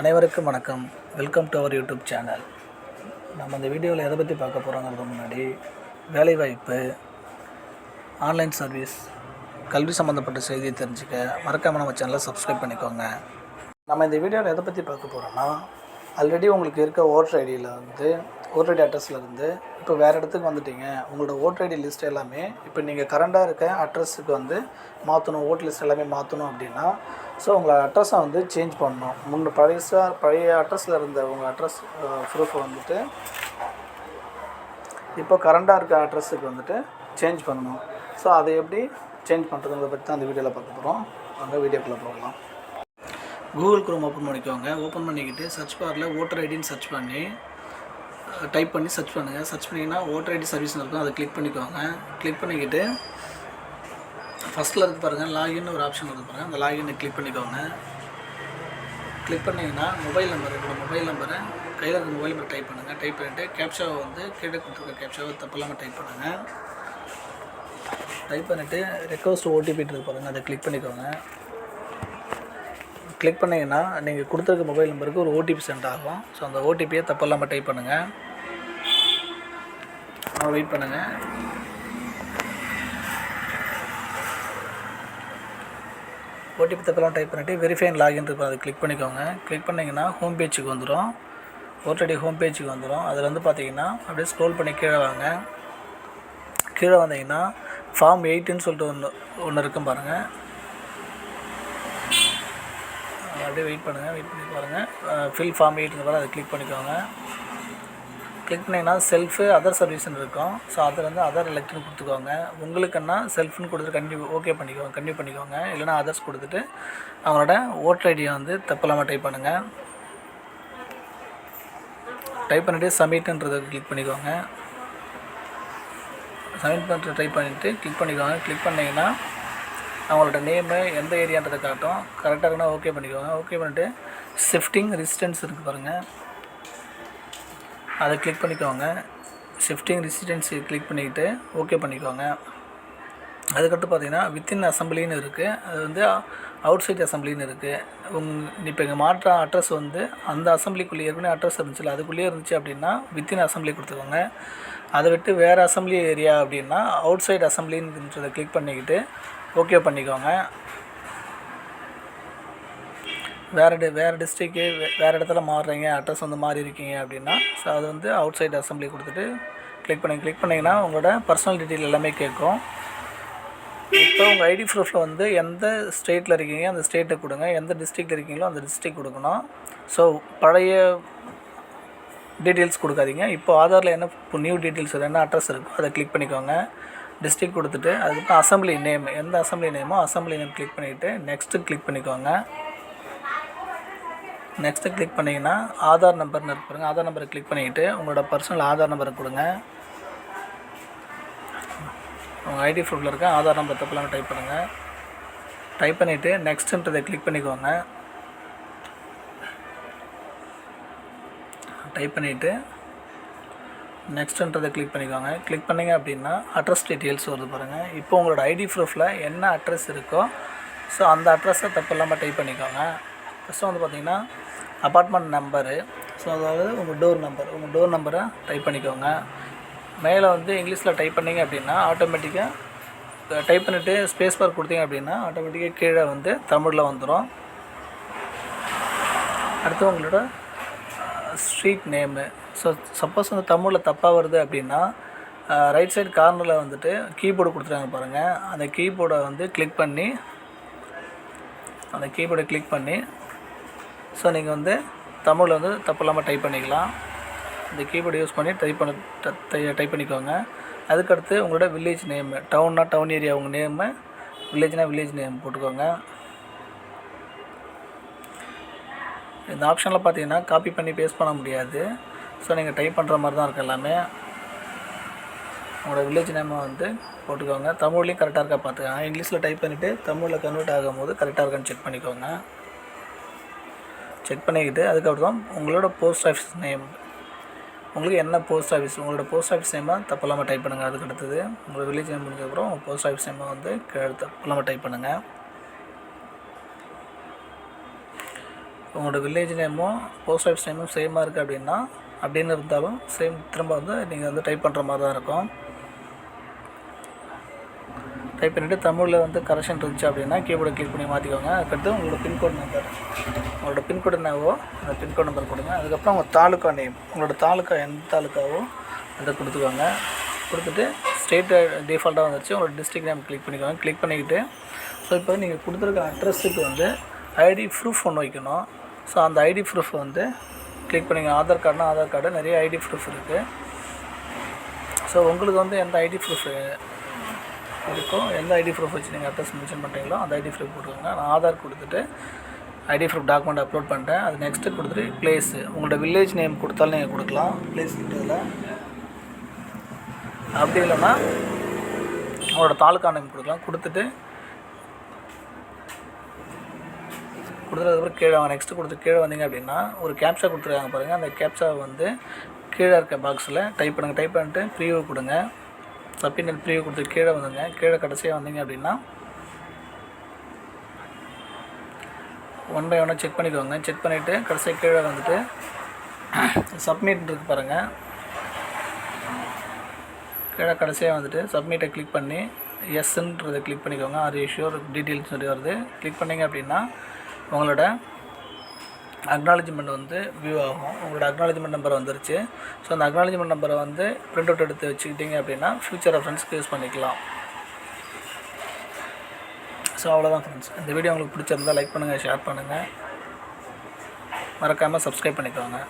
அனைவருக்கும் வணக்கம். Welcome to our YouTube channel நம்ம இந்த வீடியோவில் எதை பற்றி பார்க்க போகிறோங்கிறது முன்னாடி வேலைவாய்ப்பு ஆன்லைன் சர்வீஸ் கல்வி சம்மந்தப்பட்ட செய்தியை தெரிஞ்சுக்க மறக்காம நம்ம சேனலை சப்ஸ்கிரைப் பண்ணிக்கோங்க. நம்ம இந்த வீடியோவில் எதை பற்றி பார்க்க போகிறோம்னா ஆல்ரெடி உங்களுக்கு இருக்க ஓட்டர் ஐடியில் வந்து ஓட்டர் ஐடி அட்ரஸில் இருந்து இப்போ வேறு இடத்துக்கு வந்துட்டீங்க. உங்களோட ஓட்டர் ஐடி லிஸ்ட் எல்லாமே இப்போ நீங்கள் கரண்டாக இருக்க அட்ரஸுக்கு வந்து மாற்றணும் ஓட்டர் லிஸ்ட் எல்லாமே மாற்றணும் அப்படின்னா ஸோ உங்கள் அட்ரஸை வந்து சேஞ்ச் பண்ணணும். முன்ன பழைய பழைய அட்ரஸில் இருந்த உங்கள் அட்ரஸ் ப்ரூஃபை வந்துட்டு இப்போ கரண்டாக இருக்க அட்ரஸுக்கு வந்துட்டு சேஞ்ச் பண்ணணும். ஸோ அதை எப்படி சேஞ்ச் பண்ணுறதுங்கிறத பற்றி தான் அந்த வீடியோவில் பார்க்க போகிறோம் அங்கே வீடியோக்குள்ளே போகலாம். கூகுள் க்ரோம் ஓப்பன் பண்ணிக்கோங்க. ஓப்பன் பண்ணிக்கிட்டு சர்ச் பாரில் ஓட்டர் ஐடின்னு சர்ச் பண்ணி டைப் பண்ணி சர்ச் பண்ணுங்கள் சர்ச் பண்ணிங்கன்னா ஓட்டர் ஐடி சர்வீஸ்னு இருக்கும். அதை கிளிக் பண்ணிக்கோங்க. கிளிக் பண்ணிக்கிட்டு ஃபஸ்ட்டில் இருக்கு பாருங்கள் லாகின் ஒரு ஆப்ஷன் இருக்கு பாருங்கள் அந்த லாகினை கிளிக் பண்ணிக்கோங்க. கிளிக் பண்ணிங்கன்னா மொபைல் நம்பர் உங்களோட மொபைல் நம்பரை கையில் இருக்க மொபைல் நம்பர் டைப் பண்ணுங்கள் டைப் பண்ணிவிட்டு கேப்ஷாவை வந்து கேட்டு கொடுத்துருக்க கேப்ஷாவை தப்பில்லாமல் டைப் பண்ணுங்கள் டைப் பண்ணிவிட்டு ரெக்வஸ்ட் ஓடிபிட்டு பாருங்கள் அதை கிளிக் பண்ணிக்கோங்க. கிளிக் பண்ணிங்கன்னா நீங்கள் கொடுத்துருக்க மொபைல் நம்பருக்கு ஒரு ஓடிபி சென்ட் ஆகும். ஸோ அந்த ஓடிபியை தப்பில்லாமல் டைப் பண்ணுங்கள் வெயிட் பண்ணுங்கள் ஓடிபி தப்பெல்லாம் டைப் பண்ணிவிட்டு வெரிஃபைன் லாகின் இருக்கும் அதை கிளிக் பண்ணிக்கோங்க. கிளிக் பண்ணிங்கன்னா ஹோம் பேஜுக்கு வந்துடும் ஓட்டடி ஹோம் பேஜுக்கு வந்துடும் அதில் வந்து பார்த்தீங்கன்னா அப்படியே ஸ்க்ரோல் பண்ணி கீழே வாங்க. கீழே வந்தீங்கன்னா ஃபார்ம் எயிட்டுன்னு சொல்லிட்டு ஒன்று ஒன்று இருக்கும் பாருங்கள் அப்படியே வெயிட் பண்ணுங்கள் வெயிட் பண்ணி பாருங்கள் ஃபில் ஃபார்ம் எயிட் பாருங்கள் அதை கிளிக் பண்ணிக்கோங்க. கிளிக் பண்ணிங்கன்னா செல்ஃபு அதர் சர்வீஸ்னு இருக்கும். ஸோ அதில் வந்து அதர் எலக்ட்ரிக் கொடுத்துக்கோங்க. உங்களுக்குன்னா செல்ஃப்னு கொடுத்துட்டு கண்டிப்பாக ஓகே பண்ணிக்கோங்க கண்டினியூ பண்ணிக்கோங்க. இல்லைனா அதர்ஸ் கொடுத்துட்டு அவங்களோட ஓட்டர் ஐடியை வந்து தப்பில்லாமல் டைப் பண்ணுங்கள் டைப் பண்ணிவிட்டு சப்மிட்ன்றதை கிளிக் பண்ணிக்கோங்க. சப்மிட் பண்ணுற டைப் பண்ணிவிட்டு கிளிக் பண்ணிக்கோங்க. கிளிக் பண்ணிங்கன்னா அவங்களோட நேமு எந்த ஏரியான்றதை காட்டும். கரெக்டாக இருக்குன்னா ஓகே பண்ணிக்கோங்க. ஓகே பண்ணிட்டு ஷிஃப்டிங் ரெசிஸ்டன்ஸ் இருக்குது பாருங்கள் அதை கிளிக் பண்ணிக்கோங்க. ஷிஃப்டிங் ரெசிடென்சி கிளிக் பண்ணிக்கிட்டு ஓகே பண்ணிக்கோங்க. அதுக்கடுத்து பார்த்தீங்கன்னா வித்தின் அசம்பிளின்னு இருக்குது அது வந்து அவுட் சைட் அசம்பிளின்னு இருக்குது உங் இப்போ இங்கே மாற்ற அட்ரஸ் வந்து அந்த அசம்பிளிக்குள்ளே ஏற்கனவே அட்ரஸ் இருந்துச்சுல்ல அதுக்குள்ளேயே இருந்துச்சு அப்படின்னா வித்தின் அசம்பிளி கொடுத்துக்கோங்க. அதை விட்டு வேறு அசம்பிளி ஏரியா அப்படின்னா அவுட் சைட் அசம்பிளின்றதை கிளிக் பண்ணிக்கிட்டு ஓகே பண்ணிக்கோங்க. வேறு டி வேறு டிஸ்ட்ரிக்கு வேறு இடத்துல மாறுறீங்க அட்ரஸ் வந்து மாறி இருக்கீங்க அப்படின்னா ஸோ அது வந்து அவுட் சைடு அசம்பிளி கொடுத்துட்டு கிளிக் பண்ணி கிளிக் பண்ணிங்கன்னா உங்களோட பர்சனல் டீட்டெயில் எல்லாமே கேட்கும். இப்போ உங்கள் ஐடி ப்ரூஃபில் வந்து எந்த ஸ்டேட்டில் இருக்கீங்க அந்த ஸ்டேட்டை கொடுங்க. எந்த டிஸ்ட்ரிக்டில் இருக்கீங்களோ அந்த டிஸ்ட்ரிக் கொடுக்கணும். ஸோ பழைய டீட்டெயில்ஸ் கொடுக்காதீங்க. இப்போ ஆதாரில் என்ன நியூ டீட்டெயில்ஸ் என்ன அட்ரஸ் இருக்கோ அதை கிளிக் பண்ணிக்கோங்க. டிஸ்ட்ரிக் கொடுத்துட்டு அதுக்கப்புறம் அசம்பிளி நேம் எந்த அசம்பிளி நேமோ அசம்பிளி நேம் கிளிக் பண்ணிவிட்டு நெக்ஸ்ட்டு கிளிக் பண்ணிக்கோங்க. நெக்ஸ்ட்டு கிளிக் பண்ணிங்கன்னா ஆதார் நம்பர்னு இருப்பாருங்க ஆதார் நம்பரை கிளிக் பண்ணிக்கிட்டு உங்களோட பர்சனல் ஆதார் நம்பரை கொடுங்க. உங்கள் ஐடி ப்ரூஃபில் இருக்க ஆதார் நம்பர் தப்பெல்லாம் டைப் பண்ணுங்கள் டைப் பண்ணிவிட்டு நெக்ஸ்ட்டுன்றதை கிளிக் பண்ணிக்கோங்க. டைப் பண்ணிவிட்டு நெக்ஸ்ட்டுன்றதை கிளிக் பண்ணிக்கோங்க. கிளிக் பண்ணிங்க அப்படின்னா அட்ரஸ் டீட்டெயில்ஸ் வருது பாருங்கள் இப்போ உங்களோட ஐடி ப்ரூஃபில் என்ன அட்ரஸ் இருக்கோ ஸோ அந்த அட்ரஸை தப்பு இல்லாமல் டைப் பண்ணிக்கோங்க. ஃபஸ்ட்டு வந்து பார்த்திங்கன்னா அப்பார்ட்மெண்ட் நம்பரு ஸோ அதாவது உங்கள் டோர் நம்பர் உங்கள் டோர் நம்பரை டைப் பண்ணிக்கோங்க. மேலே வந்து இங்கிலீஷில் டைப் பண்ணிங்க அப்படின்னா ஆட்டோமேட்டிக்காக டைப் பண்ணிவிட்டு ஸ்பேஸ் பார் கொடுத்தீங்க அப்படின்னா ஆட்டோமேட்டிக்காக கீழே வந்து தமிழில் வந்துடும் அடுத்து உங்களோட ஸ்ட்ரீட் நேமு ஸோ சப்போஸ் வந்து தமிழில் தப்பாக வருது அப்படின்னா ரைட் சைடு கார்னரில் வந்துட்டு கீபோர்டு கொடுத்துருக்காங்க பாருங்கள் அந்த கீபோர்டை வந்து கிளிக் பண்ணி அந்த கீபோர்டை கிளிக் பண்ணி ஸோ நீங்கள் வந்து தமிழில் வந்து தப்பு இல்லாமல் டைப் பண்ணிக்கலாம். இந்த கீபோர்டு யூஸ் பண்ணி டைப் பண்ண டைப் பண்ணிக்கோங்க. அதுக்கடுத்து உங்களோட வில்லேஜ் நேமு டவுன்னா டவுன் ஏரியா உங்கள் நேமு வில்லேஜ்னால் வில்லேஜ் நேம் போட்டுக்கோங்க. இந்த ஆப்ஷனில் பார்த்தீங்கன்னா காப்பி பண்ணி பேஸ்ட் பண்ண முடியாது. ஸோ நீங்கள் டைப் பண்ணுற மாதிரி தான் இருக்குது எல்லாமே. உங்களோட வில்லேஜ் நேமை வந்து போட்டுக்கோங்க. தமிழ்லேயும் கரெக்டாக இருக்கா பார்த்துக்கோங்க இங்கிலீஷில் டைப் பண்ணிவிட்டு தமிழில் கன்வெர்ட் ஆகும்போது கரெக்டாக இருக்கான்னு செக் பண்ணிக்கோங்க. செக் பண்ணிக்கிட்டு அதுக்கப்புறம் உங்களோட போஸ்ட் ஆஃபீஸ் நேம் உங்களுக்கு என்ன போஸ்ட் ஆஃபீஸ் உங்களோட போஸ்ட் ஆஃபீஸ் நேமாக தப்பில்லாமல் டைப் பண்ணுங்கள் அதுக்கு அடுத்தது உங்களோட வில்லேஜ் நேம் முடிஞ்சதுக்கப்புறம் உங்கள் போஸ்ட் ஆஃபீஸ் நேமை வந்து தப்பில்லாமல் டைப் பண்ணுங்கள் உங்களோட வில்லேஜ் நேமும் போஸ்ட் ஆஃபீஸ் நேமும் சேமாக இருக்குது அப்படின்னா அப்படின்னு இருந்தாலும் சேம் திரும்ப வந்து நீங்கள் வந்து டைப் பண்ணுற மாதிரி தான் இருக்கும். டைப் பண்ணிவிட்டு தமிழில் வந்து கரெக்ஷன் இருந்துச்சு அப்படின்னா கீபோர்டை கிளிக் பண்ணி மாற்றிக்கோங்க அதுக்கடுத்து உங்களோட பின்கோட் நம்பர் உங்களோட பின்கோடு என்னவோ அந்த பின்கோட் நம்பர் கொடுங்க. அதுக்கப்புறம் உங்கள் தாலுக்கா நேம் உங்களோட தாலுக்கா எந்த தாலுக்காவோ அதை கொடுத்துக்கோங்க. கொடுத்துட்டு ஸ்டேட் டிஃபால்ட்டாக வந்துருச்சு. உங்களோட டிஸ்ட்ரிக் நேம் கிளிக் பண்ணிக்கோங்க. கிளிக் பண்ணிக்கிட்டு ஸோ இப்போ நீங்கள் கொடுத்துருக்க அட்ரஸுக்கு வந்து ஐடி ப்ரூஃப் ஒன்று வைக்கணும். ஸோ அந்த ஐடி ப்ரூஃப் வந்து கிளிக் பண்ணிங்க. ஆதார் கார்டுனா ஆதார் கார்டு நிறைய ஐடி ப்ரூஃப் இருக்குது ஸோ உங்களுக்கு வந்து எந்த ஐடி ப்ரூஃப் இருக்கோ எந்த ஐடி ப்ரூஃப் வச்சு நீங்கள் அட்ரஸ் மென்ஷன் பண்ணுறீங்களோ அந்த ஐடி ப்ரூஃப் கொடுத்துருங்க. நான் ஆதார் கொடுத்துட்டு ஐடி ப்ரூஃப் டாக்குமெண்ட் அப்லோட் பண்ணிட்டேன் அது நெக்ஸ்ட்டு கொடுத்துட்டு பிளேஸு உங்களோட வில்லேஜ் நேம் கொடுத்தாலும் நீங்கள் கொடுக்கலாம். பிளேஸ் கிட்டதில். அப்படி இல்லைன்னா உங்களோட தாலுக்கா நேம் கொடுக்கலாம். கொடுத்துட்டு கொடுத்துருக்கப்புறம் கீழே நெக்ஸ்ட்டு கொடுத்து கீழே வந்தீங்க அப்படின்னா ஒரு கேப்சா கொடுத்துருக்காங்க பாருங்கள் அந்த கேப்சா வந்து கீழே இருக்க பாக்ஸில் டைப் பண்ணுங்கள் டைப் பண்ணிட்டு ப்ரீவியூ கொடுங்க. சப்மிட் ப்ரீவியூ கொடுத்து கீழே வந்துங்க கீழே கடைசியாக வந்தீங்க அப்படின்னா ஒன் பை ஒன்னாக செக் பண்ணிக்கோங்க. செக் பண்ணிவிட்டு கடைசியாக கீழே வந்துட்டு சப்மிட் இருக்கு பாருங்கள் கீழே கடைசியாக வந்துட்டு சப்மிட்டை கிளிக் பண்ணி எஸ்ன்றதை கிளிக் பண்ணிக்கோங்க. ஆர் ஷூர் டீட்டெயில்ஸ் சொல்லி வருது. கிளிக் பண்ணிங்க அப்படின்னா உங்களோட அக்னாலஜ்மெண்ட் வந்து வியூ ஆகும். உங்களோட அக்னாலஜ்மெண்ட் நம்பர் வந்துருச்சு. ஸோ அந்த அக்னாலஜ்மெண்ட் நம்பரை வந்து பிரிண்ட் அவுட் எடுத்து வச்சுக்கிட்டிங்க அப்படின்னா ஃப்யூச்சர் ரெஃபரன்ஸ்க்கு யூஸ் பண்ணிக்கலாம். ஸோ அவ்வளோதான் ஃப்ரெண்ட்ஸ் இந்த வீடியோ உங்களுக்கு பிடிச்சிருந்தா லைக் பண்ணுங்கள் ஷேர் பண்ணுங்கள் மறக்காமல் சப்ஸ்கிரைப் பண்ணிக்கோங்க.